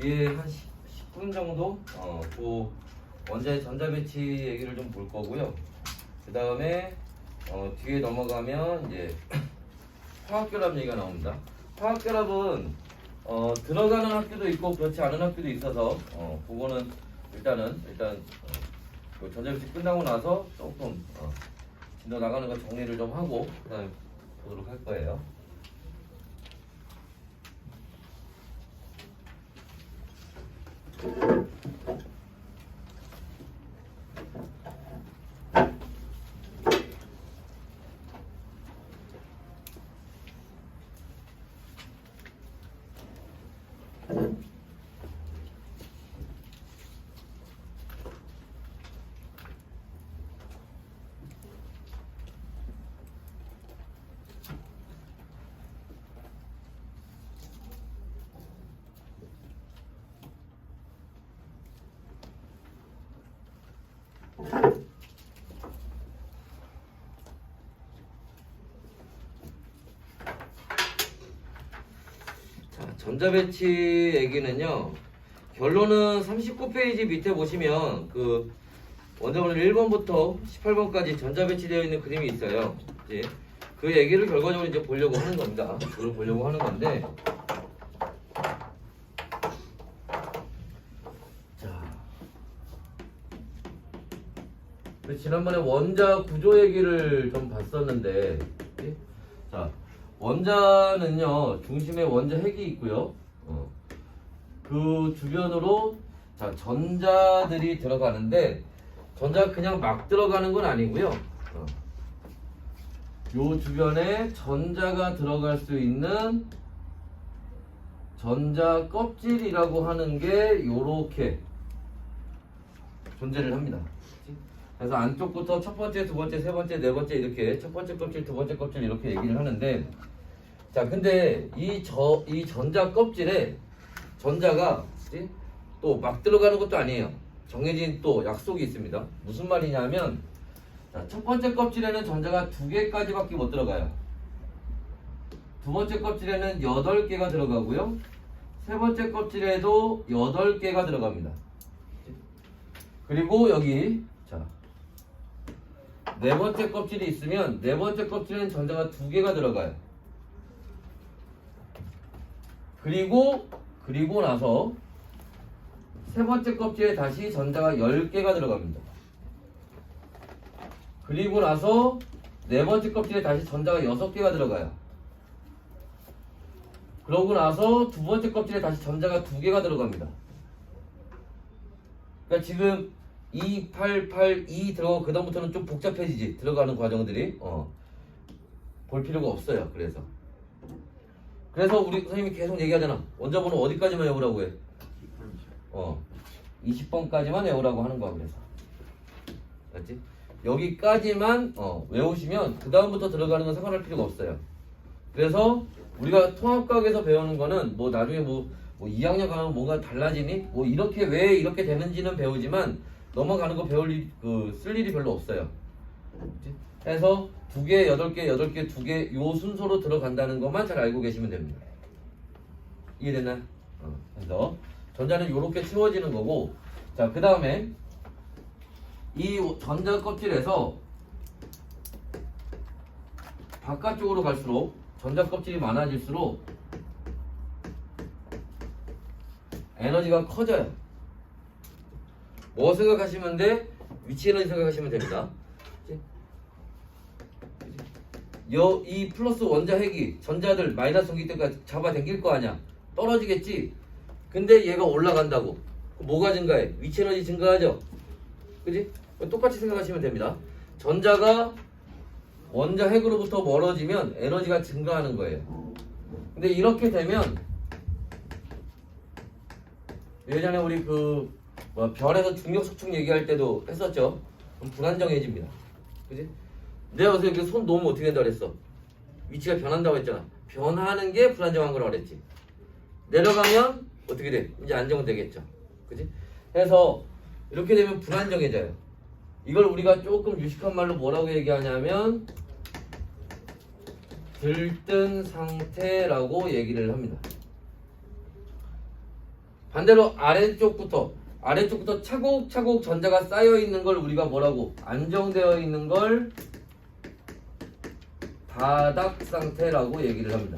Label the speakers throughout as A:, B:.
A: 뒤에 한 10, 분 정도 어, 그 원자의 전자 배치 얘기를 좀 볼 거고요. 그 다음에 어, 뒤에 넘어가면 이제 화학결합 얘기가 나옵니다. 화학결합은 어, 들어가는 학교도 있고 그렇지 않은 학교도 있어서 어, 그거는 일단은 일단 어, 그 전자 배치 끝나고 나서 조금 어, 진도 나가는 거 정리를 좀 하고 그다음에 보도록 할 거예요. Thank you. 전자배치 얘기는요. 결론은 39페이지 밑에 보시면 그 원점을 1번부터 18번까지 전자배치 되어 있는 그림이 있어요. 이제 그 얘기를 결과적으로 이제 보려고 하는 겁니다. 그걸 보려고 하는 건데. 자. 그 지난번에 원자 구조 얘기를 좀 봤었는데 원자는요 중심에 원자 핵이 있고요. 어. 그 주변으로 자 전자들이 들어가는데 전자 그냥 막 들어가는 건 아니고요. 어. 요 주변에 전자가 들어갈 수 있는 전자 껍질이라고 하는 게 요렇게 존재를 합니다. 그래서 안쪽부터 첫 번째, 두 번째, 세 번째, 네 번째 이렇게 첫 번째 껍질, 두 번째 껍질 이렇게 얘기를 하는데 자, 근데 이 저, 이 전자 껍질에 전자가 또 막 들어가는 것도 아니에요. 정해진 또 약속이 있습니다. 무슨 말이냐면, 자, 첫 번째 껍질에는 전자가 두 개까지밖에 못 들어가요. 두 번째 껍질에는 8개가 들어가고요. 세 번째 껍질에도 8개가 들어갑니다. 그리고 여기 자, 네 번째 껍질이 있으면 네 번째 껍질에는 전자가 두 개가 들어가요. 그리고 그리고 나서 세 번째 껍질에 다시 전자가 10개가 들어갑니다. 그리고 나서 네 번째 껍질에 다시 전자가 6개가 들어가요. 그러고 나서 두 번째 껍질에 다시 전자가 2개가 들어갑니다. 그러니까 지금 2882 들어가고 그다음부터는 좀 복잡해지지 들어가는 과정들이 어. 볼 필요가 없어요. 그래서 그래서 우리 선생님이 계속 얘기하잖아. 원자번호 어디까지만 외우라고 해? 어. 20번까지만 외우라고 하는 거야, 그래서. 알지? 았 여기까지만 어, 외우시면 그다음부터 들어가는 건 상관할 필요가 없어요. 그래서 우리가 통합과학에서 배우는 거는 뭐 나중에 뭐, 뭐 2학년 가면 뭔가 달라지니? 뭐 이렇게 왜 이렇게 되는지는 배우지만 넘어가는 거 배울 일, 그, 쓸 일이 별로 없어요. 알았지? 해서 두 개, 여덟 개, 여덟 개, 두 개, 요 순서로 들어간다는 것만 잘 알고 계시면 됩니다. 이해됐나? 어, 그래서 전자는 이렇게 치워지는 거고, 자, 그 다음에 이 전자 껍질에서 바깥쪽으로 갈수록 전자 껍질이 많아질수록 에너지가 커져요. 뭐 생각하시면 돼? 위치 에너지 생각하시면 됩니다. 여, 이 플러스 원자 핵이 전자들 마이너스 기 때까지 잡아당길 거 아니야. 떨어지겠지. 근데 얘가 올라간다고. 그 뭐가 증가해? 위치 에너지 증가하죠. 그지? 똑같이 생각하시면 됩니다. 전자가 원자 핵으로부터 멀어지면 에너지가 증가하는 거예요. 근데 이렇게 되면 예전에 우리 그 뭐, 별에서 중력속축 얘기할 때도 했었죠. 불안정해집니다. 그지? 내가 어서 이렇게 손 놓으면 어떻게 된다 그랬어? 위치가 변한다고 했잖아. 변하는 게 불안정한 거라고 그랬지. 내려가면 어떻게 돼? 이제 안정되겠죠. 그지? 그래서 이렇게 되면 불안정해져요. 이걸 우리가 조금 유식한 말로 뭐라고 얘기하냐면 들뜬 상태라고 얘기를 합니다. 반대로 아래쪽부터 아래쪽부터 차곡차곡 전자가 쌓여 있는 걸 우리가 뭐라고 안정되어 있는 걸 바닥 상태라고 얘기를 합니다.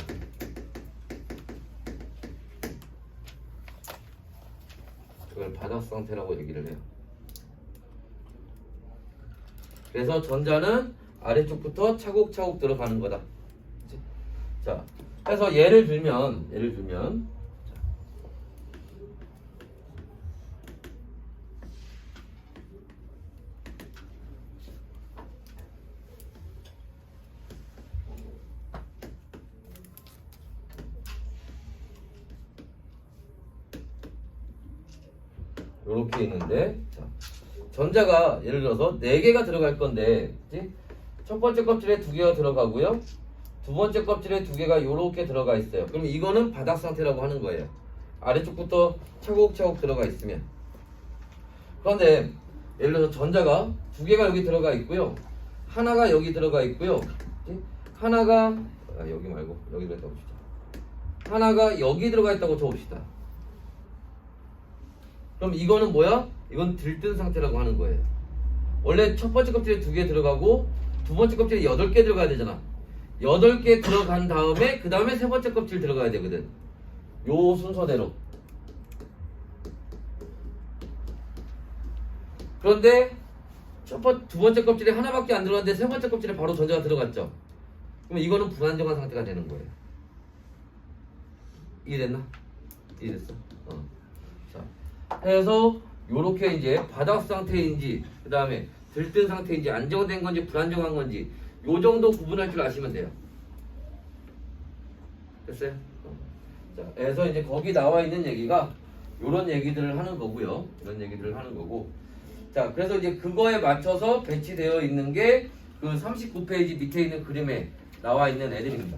A: 그걸 바닥 상태라고 얘기를 해요. 그래서 전자는 아래쪽부터 차곡차곡 들어가는 거다. 그 자, 그래서 예를 들면, 예를 들면, 이렇게 있는데 자, 전자가 예를 들어서 4개가 들어갈 건데 그치? 첫 번째 껍질에 2개가 들어가고요 두 번째 껍질에 2개가 이렇게 들어가 있어요 그럼 이거는 바닥 상태라고 하는 거예요 아래쪽부터 차곡차곡 들어가 있으면 그런데 예를 들어서 전자가 2개가 여기 들어가 있고요 하나가 여기 들어가 있고요 그치? 하나가 아, 여기 말고 여기 로했다고 봅시다 하나가 여기 들어가 있다고 적읍시다 그럼 이거는 뭐야? 이건 들뜬 상태라고 하는 거예요. 원래 첫 번째 껍질에 두 개 들어가고 두 번째 껍질에 여덟 개 들어가야 되잖아. 여덟 개 들어간 다음에 그 다음에 세 번째 껍질 들어가야 되거든. 요 순서대로. 그런데 첫 번, 두 번째 껍질에 하나밖에 안 들어갔는데 세 번째 껍질에 바로 전자가 들어갔죠. 그럼 이거는 불안정한 상태가 되는 거예요. 이해됐나? 이해됐어? 어. 해서 이렇게 이제 바닥 상태인지 그 다음에 들뜬 상태인지 안정된 건지 불안정한 건지 요 정도 구분할 줄 아시면 돼요. 됐어요? 자, 그래서 이제 거기 나와 있는 얘기가 요런 얘기들을 하는 거고요. 이런 얘기들을 하는 거고. 자, 그래서 이제 그거에 맞춰서 배치되어 있는 게 그 39페이지 밑에 있는 그림에 나와 있는 애들입니다.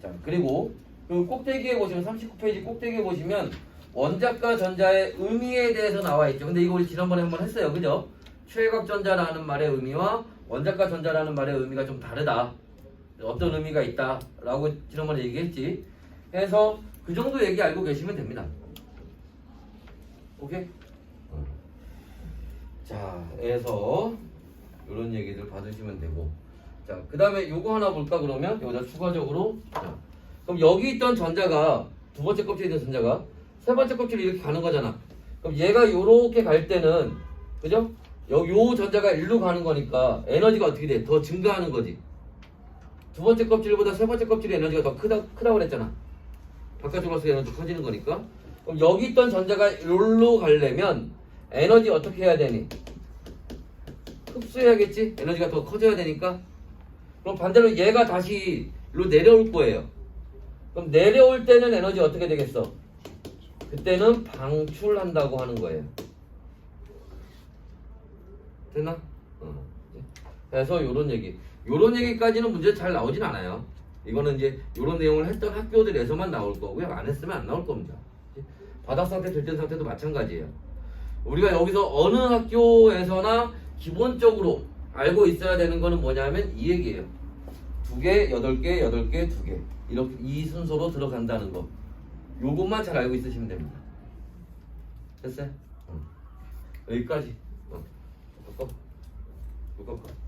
A: 자, 그리고 그 꼭대기에 보시면 39페이지 꼭대기에 보시면 원작과 전자의 의미에 대해서 나와 있죠. 근데 이거 우리 지난번에 한번 했어요. 그죠? 최각전자라는 말의 의미와 원작과 전자라는 말의 의미가 좀 다르다. 어떤 의미가 있다. 라고 지난번에 얘기했지. 그래서 그 정도 얘기 알고 계시면 됩니다. 오케이? 자, 그서 이런 얘기들 받으시면 되고. 자, 그 다음에 요거 하나 볼까 그러면 여기다 추가적으로. 자, 그럼 여기 있던 전자가 두 번째 껍질에 있는 전자가 세 번째 껍질이 이렇게 가는 거잖아. 그럼 얘가 요렇게 갈 때는 그죠? 요, 요 전자가 일로 가는 거니까 에너지가 어떻게 돼? 더 증가하는 거지. 두 번째 껍질보다 세 번째 껍질의 에너지가 더 크다, 크다고 그랬잖아. 바깥으로서 에너지 커지는 거니까. 그럼 여기 있던 전자가 요로 가려면 에너지 어떻게 해야 되니? 흡수해야겠지? 에너지가 더 커져야 되니까. 그럼 반대로 얘가 다시 로 내려올 거예요. 그럼 내려올 때는 에너지 어떻게 되겠어? 그때는 방출한다고 하는 거예요. 됐나? 어. 그래서 이런 얘기. 이런 얘기까지는 문제 잘 나오진 않아요. 이거는 이제 이런 내용을 했던 학교들에서만 나올 거고요. 안 했으면 안 나올 겁니다. 바닥 상태, 들뜬 상태도 마찬가지예요. 우리가 여기서 어느 학교에서나 기본적으로 알고 있어야 되는 거는 뭐냐면 이 얘기예요. 두 개, 여덟 개, 여덟 개, 두 개. 이렇게 이 순서로 들어간다는 거. 요것만 잘 알고 있으시면 됩니다. 됐어요? 응. 여기까지. 어. 묶어. 묶어.